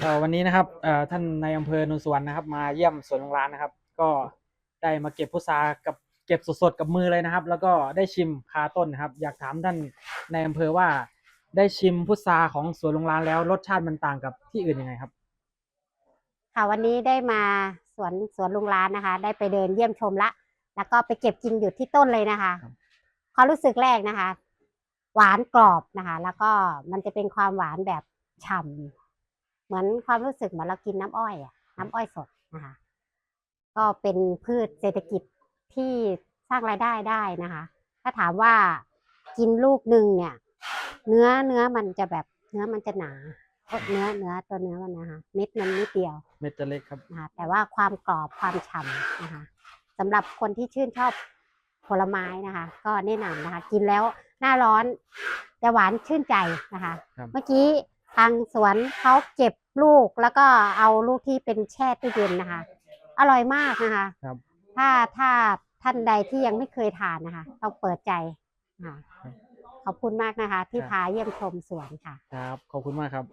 เอ่อวันนี้นะครับเอ่อท่านในายอำเภอโนนสวรรณนะครับ มาเยี่ยมสวนโรงร้านนะครับ ก็ได้มาเก็บพุทรากับเก็บสดๆกับมือเลยนะครับ แล้วก็ได้ชิมคาต้นนะครับ อยากถามท่านในายอำเภอว่าได้ชิมพุทราของสวนโรงร้านแล้วรสชาติมันต่างกับที่อื่นยังไงครับ ค่ะวันนี้ได้มาสวนสวนลุงร้านนะคะ ได้ไปเดินเยี่ยมชมละ แล้วก็ไปเก็บกินอยู่ที่ต้นเลยนะคะครับความรู้สึกแรกนะคะ หวานกรอบนะคะ แล้วก็มันจะเป็นความหวานแบบฉ่ำ เหมือนความรู้สึกเหมือนเรากินน้ำอ้อยอะน้ำอ้อยสดนะคะ ก็เป็นพืชเศรษฐกิจที่สร้างรายได้ได้นะคะ ถ้าถามว่ากินลูกหนึ่งเนี่ย เนื้อเนื้อมันจะแบบเนื้อมันจะหนาเนื้อเนื้อตัวเนื้อมันนะคะเม็ดมันนิดเดียว เม็ดจะเล็กครับนะคะแต่ว่าความกรอบความฉ่ำนะคะสำหรับคนที่ชื่นชอบผลไม้นะคะ ก็แนะนำนะคะ กินแล้วหน้าร้อนจะหวานชื่นใจนะคะครับเมื่อกี้ ทางสวนเขาเก็บลูกแล้วก็เอาลูกที่เป็นแช่ตู้เย็นนะคะ อร่อยมากนะคะ ครับ ถ้าถ้าท่านใดที่ยังไม่เคยทานนะคะต้องเปิดใจค่ะขอบคุณมากนะคะ ที่พาเยี่ยมชมสวนค่ะ ครับ ขอบคุณมากครับ